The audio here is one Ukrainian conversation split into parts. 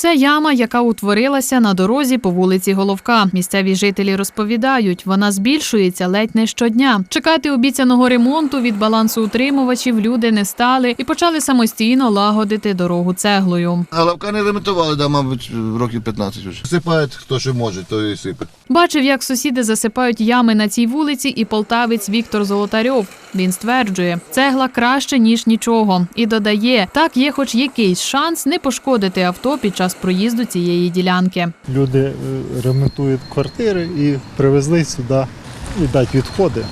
Це яма, яка утворилася на дорозі по вулиці Головка. Місцеві жителі розповідають, вона збільшується ледь не щодня. Чекати обіцяного ремонту від балансоутримувачів люди не стали і почали самостійно лагодити дорогу цеглою. Головка не ремонтували, да, мабуть, років 15 вже. Сипають, хто що може, то і сипе. Бачив, як сусіди засипають ями на цій вулиці, і полтавець Віктор Золотарьов. Він стверджує, цегла краще ніж нічого, і додає, так є хоч якийсь шанс не пошкодити авто під час проїзду цієї ділянки. Люди е, ремонтують квартири і привезли сюди віддать відходи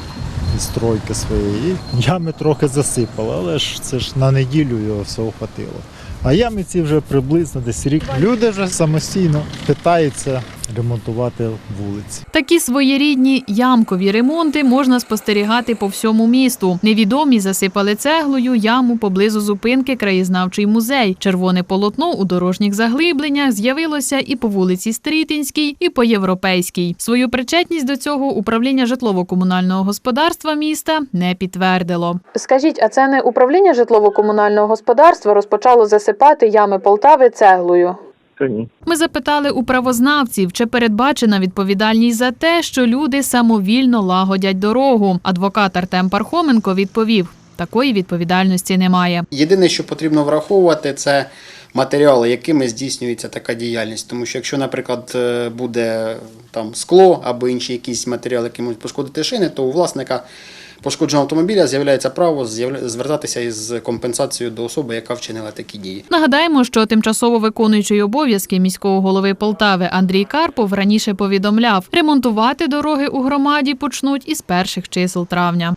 із стройки своєї. Ями трохи засипали, але ж це ж на неділю його всього хватило. А ями ці вже приблизно десь рік. Люди вже самостійно питаються ремонтувати вулиці. Такі своєрідні ямкові ремонти можна спостерігати по всьому місту. Невідомі засипали цеглою яму поблизу зупинки краєзнавчий музей. Червоне полотно у дорожніх заглибленнях з'явилося і по вулиці Стрітинській, і по європейській. Свою причетність до цього управління житлово-комунального господарства міста не підтвердило. Скажіть, а це не управління житлово-комунального господарства розпочало засипати ями Полтави цеглою? Та ні. Ми запитали у правознавців, чи передбачена відповідальність за те, що люди самовільно лагодять дорогу. Адвокат Артем Пархоменко відповів: такої відповідальності немає. Єдине, що потрібно враховувати, це матеріали, якими здійснюється така діяльність. Тому що якщо, наприклад, е, буде там скло або інші якісь матеріали, які можуть пошкодити шини, то у власника пошкодженого автомобіля з'являється право звертатися із компенсацією до особи, яка вчинила такі дії. Нагадаємо, що тимчасово виконуючий обов'язки міського голови Полтави Андрій Карпов раніше повідомляв, ремонтувати дороги у громаді почнуть із перших чисел травня.